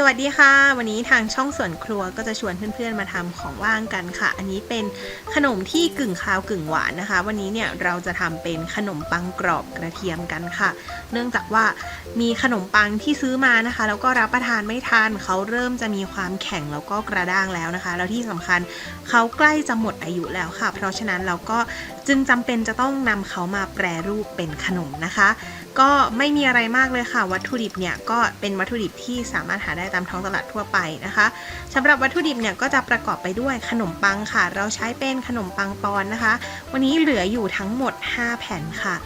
สวัสดีค่ะ วันนี้ทางช่องส่วนครัวก็จะชวนเพื่อนๆมาทำของว่างกันค่ะ อันนี้เป็นขนมที่กึ่งคาวกึ่งหวานนะคะ วันนี้เนี่ยเราจะทำเป็นขนมปังกรอบกระเทียมกันค่ะ เนื่องจากว่ามีขนมปังที่ซื้อมานะคะ แล้วก็รับประทานไม่ทันเขาเริ่มจะมีความแข็งแล้วก็กระด้างแล้วนะคะ แล้วที่สำคัญเขาใกล้จะหมดอายุแล้วค่ะ เพราะฉะนั้นเราก็จึงจำเป็นจะต้องนำเขามาแปรรูปเป็นขนมนะคะ ก็ไม่มีอะไรมากเลยค่ะ วัตถุดิบเนี่ยก็เป็นวัตถุดิบที่สามารถหาได้ตามท้องตลาดทั่วไปนะคะสำหรับวัตถุดิบเนี่ยก็จะประกอบไปด้วยขนมปังค่ะ เราใช้เป็นขนมปังปอนนะคะ วันนี้เหลืออยู่ทั้งหมด 5 แผ่นค่ะ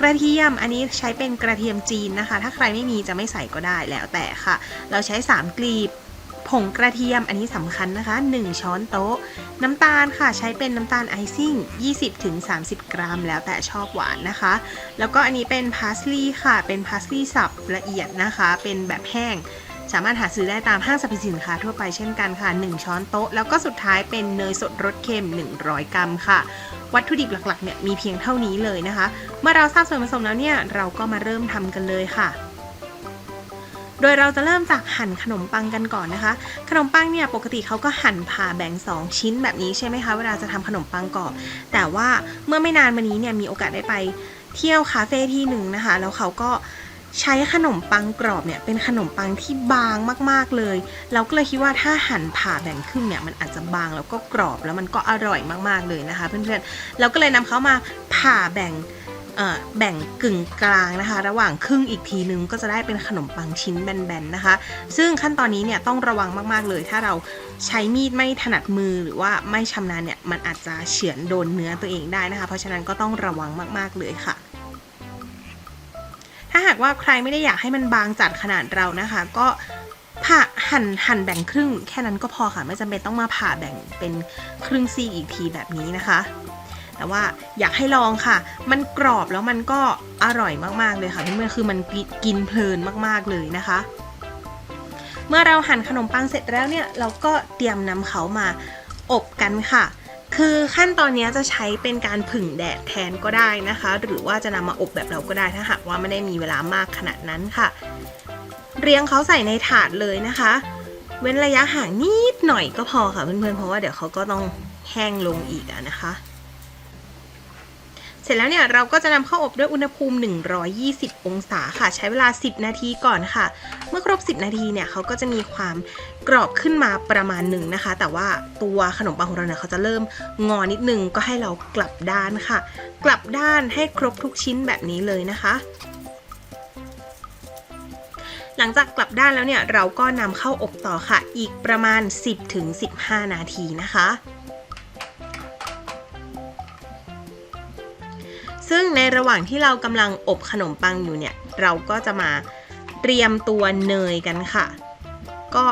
กระเทียมอันนี้ใช้เป็นกระเทียมจีนนะคะ ถ้าใครไม่มีจะไม่ใส่ก็ได้แล้วแต่ค่ะ เราใช้ 3กลีบ ผงกระเทียมอันนี้สำคัญนะคะ 1 ช้อนโต๊ะ น้ำตาลค่ะใช้เป็นน้ำตาลไอซิ่ง 20-30 กรัม แล้วแต่ชอบหวานนะคะ แล้วก็อันนี้เป็นพาสลีย์ค่ะ เป็นพาสลีย์สับละเอียดนะคะ เป็นแบบแห้ง สามารถหาซื้อได้ตามห้างสรรพสินค้าทั่วไปเช่นกันค่ะ 1 ช้อนโต๊ะ แล้วก็สุดท้ายเป็นเนยสดรสเค็ม 100 กรัมค่ะวัตถุดิบหลักๆเนี่ยมีเพียงเท่านี้เลยนะคะ เมื่อเราทราบส่วนผสมแล้วเนี่ยเราก็มาเริ่มทำกันเลยค่ะ โดยเราจะเริ่มจากหั่นขนมปังกันก่อนนะคะ ขนมปังเนี่ยปกติเขาก็หั่นผ่าแบ่ง 2 ชิ้นแบบนี้ใช่ไหมคะ เวลาจะทำขนมปังกรอบ แต่ว่าเมื่อไม่นานมานี้เนี่ยมีโอกาสได้ไปเที่ยวคาเฟ่ที่หนึ่งนะคะ แล้วเขาก็ใช้ขนมปังกรอบเนี่ยเป็นขนมปังที่บางมากๆเลย เราก็เลยคิดว่าถ้าหั่นผ่าแบ่งครึ่งเนี่ยมันอาจจะบางแล้วก็กรอบแล้วมันก็อร่อยมากๆเลยนะคะ เพื่อนๆเราก็เลยนำเขามาผ่าแบ่ง แบ่งกึ่งกลางนะคะ ระหว่างครึ่งอีกทีนึงก็จะได้เป็นขนมปังชิ้นแบนๆนะคะ ซึ่งขั้นตอนนี้เนี่ยต้องระวังมากๆเลย ถ้าเราใช้มีดไม่ถนัดมือหรือว่าไม่ชำนาญเนี่ยมันอาจจะเฉือนโดนเนื้อตัวเองได้นะคะ เพราะฉะนั้นก็ต้องระวังมากๆเลยค่ะถ้าหากว่าใครไม่ได้อยากให้มันบางจัดขนาดเรานะคะ ก็ผ่าหั่นหั่นแบ่งครึ่ง แค่นั้นก็พอค่ะ ไม่จำเป็นต้องมาผ่าแบ่งเป็นครึ่งซีกอีกทีแบบนี้นะคะ แต่ว่าอยากให้ลองค่ะ มันกรอบแล้วมันก็อร่อยมากๆเลยค่ะเพื่อนๆคือมันกินเพลินมากๆเลยนะคะ เมื่อเราหั่นขนมปังเสร็จแล้วเนี่ยเราก็เตรียมนำเขามาอบกันค่ะ คือขั้นตอนนี้จะใช้เป็นการผึ่งแดดแทนก็ได้นะคะ หรือว่าจะนำมาอบแบบเราก็ได้ถ้าหากว่าไม่ได้มีเวลามากขนาดนั้นค่ะ เรียงเขาใส่ในถาดเลยนะคะ เว้นระยะห่างนิดหน่อยก็พอค่ะเพื่อนๆเพราะว่าเดี๋ยวเขาก็ต้องแห้งลงอีกอะนะคะ เสร็จแล้วเนี่ยเราก็จะนำเข้าอบด้วยอุณหภูมิ 120 องศาค่ะ ใช้เวลา 10 นาทีก่อนค่ะ เมื่อครบ 10 นาทีเนี่ยเขาก็จะมีความกรอบขึ้นมาประมาณหนึ่งนะคะ แต่ว่าตัวขนมปังของเราเนี่ยเขาจะเริ่มงอนิดนึงก็ให้เรากลับด้านค่ะ กลับด้านให้ครบทุกชิ้นแบบนี้เลยนะคะหลังจากกลับด้านแล้วเนี่ยเราก็นำเข้าอบต่อค่ะ อีกประมาณ 10-15 นาทีนะคะ ซึ่งในระหว่างที่เรากำลังอบขนมปังอยู่เนี่ย เราก็จะมาเตรียมตัวเนยกันค่ะ ก็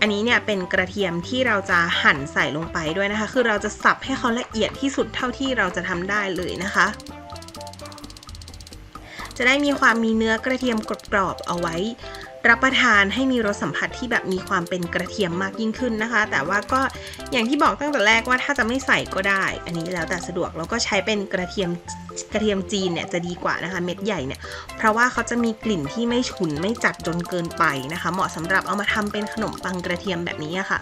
อันนี้เนี่ยเป็นกระเทียมที่เราจะหั่นใส่ลงไปด้วยนะคะ คือเราจะสับให้เขาละเอียดที่สุดเท่าที่เราจะทำได้เลยนะคะ จะได้มีความมีเนื้อกระเทียมกรอบๆเอาไว้ รับประทานให้มีรสสัมผัสที่แบบมีความเป็นกระเทียมมากยิ่งขึ้นนะคะ แต่ว่าก็อย่างที่บอกตั้งแต่แรกว่าถ้าจะไม่ใส่ก็ได้ อันนี้แล้วแต่สะดวกแล้วก็ใช้เป็นกระเทียมกระเทียมจีนเนี่ยจะดีกว่านะคะเม็ดใหญ่เนี่ยเพราะว่าเขาจะมีกลิ่นที่ไม่ฉุนไม่จัดจนเกินไปนะคะ เหมาะสำหรับเอามาทำเป็นขนมปังกระเทียมแบบนี้ะค่ะ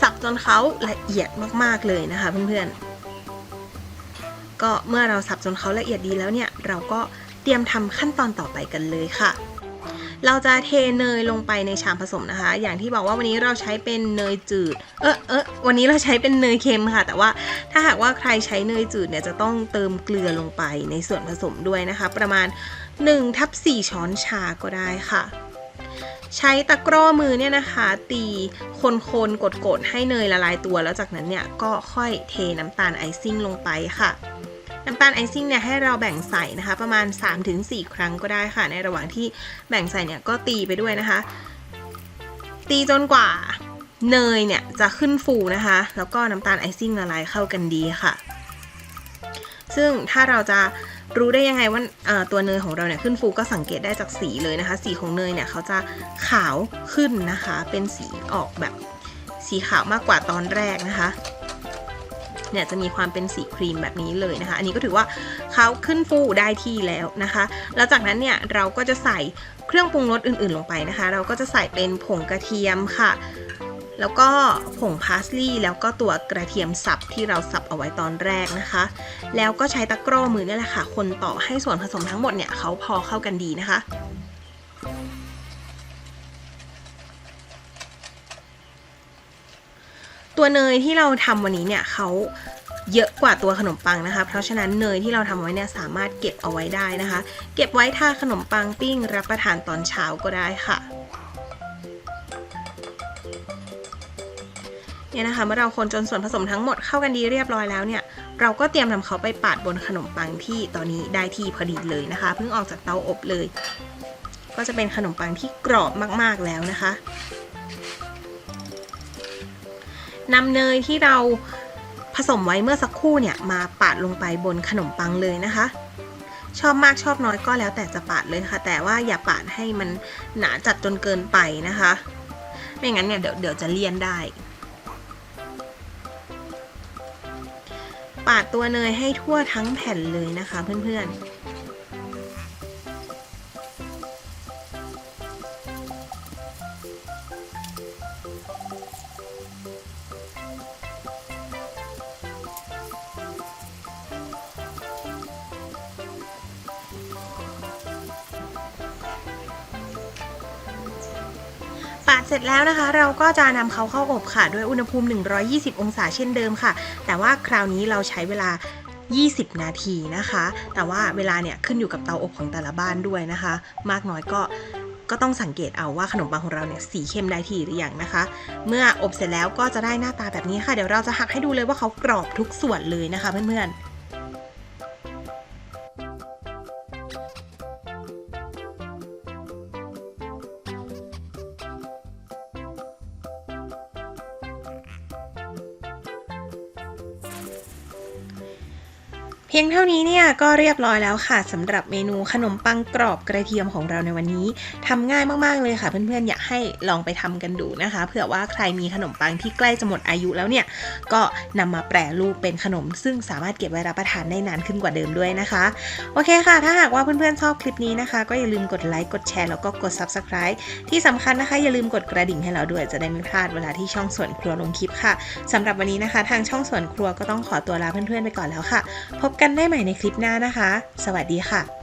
สับจนเขาละเอียดมากๆเลยนะคะเพื่อนๆ ก็เมื่อเราสับจนเขาละเอียดดีแล้วเนี่ย เราก็เตรียมทำขั้นตอนต่อไปกันเลยค่ะเราจะเทเนยลงไปในชามผสมนะคะ อย่างที่บอกว่าวันนี้เราใช้เป็นเนยจืด เออเออวันนี้เราใช้เป็นเนยเค็มค่ะ แต่ว่าถ้าหากว่าใครใช้เนยจืดเนี่ยจะต้องเติมเกลือลงไปในส่วนผสมด้วยนะคะ ประมาณ1ทับ4ช้อนชาก็ได้ค่ะ ใช้ตะกร้อมือเนี่ยนะคะ ตีคนๆกดๆให้เนยละลายตัวแล้วจากนั้นเนี่ยก็ค่อยเทน้ำตาลไอซิ่งลงไปค่ะ น้ำตาลไอซิ่งเนี่ยให้เราแบ่งใส่นะคะ ประมาณ 3-4 ครั้งก็ได้ค่ะ ในระหว่างที่แบ่งใส่เนี่ยก็ตีไปด้วยนะคะ ตีจนกว่าเนยเนี่ยจะขึ้นฟูนะคะ แล้วก็น้ำตาลไอซิ่งละลายเข้ากันดีค่ะ ซึ่งถ้าเราจะรู้ได้ยังไงว่าตัวเนยของเราเนี่ยขึ้นฟูก็สังเกตได้จากสีเลยนะคะ สีของเนยเนี่ยเขาจะขาวขึ้นนะคะ เป็นสีออกแบบสีขาวมากกว่าตอนแรกนะคะ เนี่ยจะมีความเป็นสีครีมแบบนี้เลยนะคะ อันนี้ก็ถือว่าเขาขึ้นฟูได้ที่แล้วนะคะ แล้วจากนั้นเนี่ยเราก็จะใส่เครื่องปรุงรสอื่นๆลงไปนะคะ เราก็จะใส่เป็นผงกระเทียมค่ะแล้วก็ผงพาสลีย์แล้วก็ตัวกระเทียมสับที่เราสับเอาไว้ตอนแรกนะคะ แล้วก็ใช้ตะกร้อมือเนี่ยแหละค่ะ คนต่อให้ส่วนผสมทั้งหมดเนี่ยเขาพอเข้ากันดีนะคะ ตัวเนยที่เราทำวันนี้เนี่ยเขาเยอะกว่าตัวขนมปังนะคะ เพราะฉะนั้นเนยที่เราทำไว้เนี่ยสามารถเก็บเอาไว้ได้นะคะ เก็บไว้ทาขนมปังปิ้ง รับประทานตอนเช้าก็ได้ค่ะเนี่ยนะคะเมื่อเราคนจนส่วนผสมทั้งหมดเข้ากันดีเรียบร้อยแล้วเนี่ย เราก็เตรียมนำเขาไปปาดบนขนมปังที่ตอนนี้ได้ที่พอดีเลยนะคะเพิ่งออกจากเตาอบเลย ก็จะเป็นขนมปังที่กรอบมากๆแล้วนะคะ นำเนยที่เราผสมไว้เมื่อสักครู่เนี่ยมาปาดลงไปบนขนมปังเลยนะคะ ชอบมากชอบน้อยก็แล้วแต่จะปาดเลยค่ะ แต่ว่าอย่าปาดให้มันหนาจัดจนเกินไปนะคะ ไม่งั้นเนี่ยเดี๋ยวเดี๋ยวจะเลี่ยนได้ ปาดตัวเนยให้ทั่วทั้งแผ่นเลยนะคะเพื่อนๆ ปาดเสร็จแล้วนะคะ เราก็จะนำเขาเข้าอบค่ะ ด้วยอุณหภูมิ 120 องศาเช่นเดิมค่ะ แต่ว่าคราวนี้เราใช้เวลา 20 นาทีนะคะ แต่ว่าเวลาเนี่ยขึ้นอยู่กับเตาอบของแต่ละบ้านด้วยนะคะ มากน้อยก็ก็ต้องสังเกตเอาว่าขนมปังของเราเนี่ยสีเข้มได้ทีหรือยังนะคะ เมื่ออบเสร็จแล้วก็จะได้หน้าตาแบบนี้ค่ะ เดี๋ยวเราจะหักให้ดูเลยว่าเขากรอบทุกส่วนเลยนะคะเพื่อนๆ เพียงเท่านี้เนี่ยก็เรียบร้อยแล้วค่ะสำหรับเมนูขนมปังกรอบกระเทียมของเราในวันนี้ทำง่ายมากๆเลยค่ะ เพื่อนๆอยากให้ลองไปทำกันดูนะคะเผื่อว่าใครมีขนมปังที่ใกล้จะหมดอายุแล้วเนี่ยก็นำมาแปรรูปเป็นขนม ซึ่งสามารถเก็บไว้รับประทานได้นานขึ้นกว่าเดิมด้วยนะคะโอเคค่ะ ถ้าหากว่าเพื่อนๆชอบคลิปนี้นะคะ ก็อย่าลืมกดไลค์กดแชร์แล้วก็กด subscribe ที่สำคัญนะคะ อย่าลืมกดกระดิ่งให้เราด้วยจะได้ไม่พลาดเวลาที่ช่องสวนครัวลงคลิปค่ะสำหรับวันนี้นะคะ ทางช่องสวนครัวก็ต้องขอตัวลาเพื่อนๆไปก่อนแล้วค่ะพบกันได้ใหม่ในคลิปหน้านะคะ สวัสดีค่ะ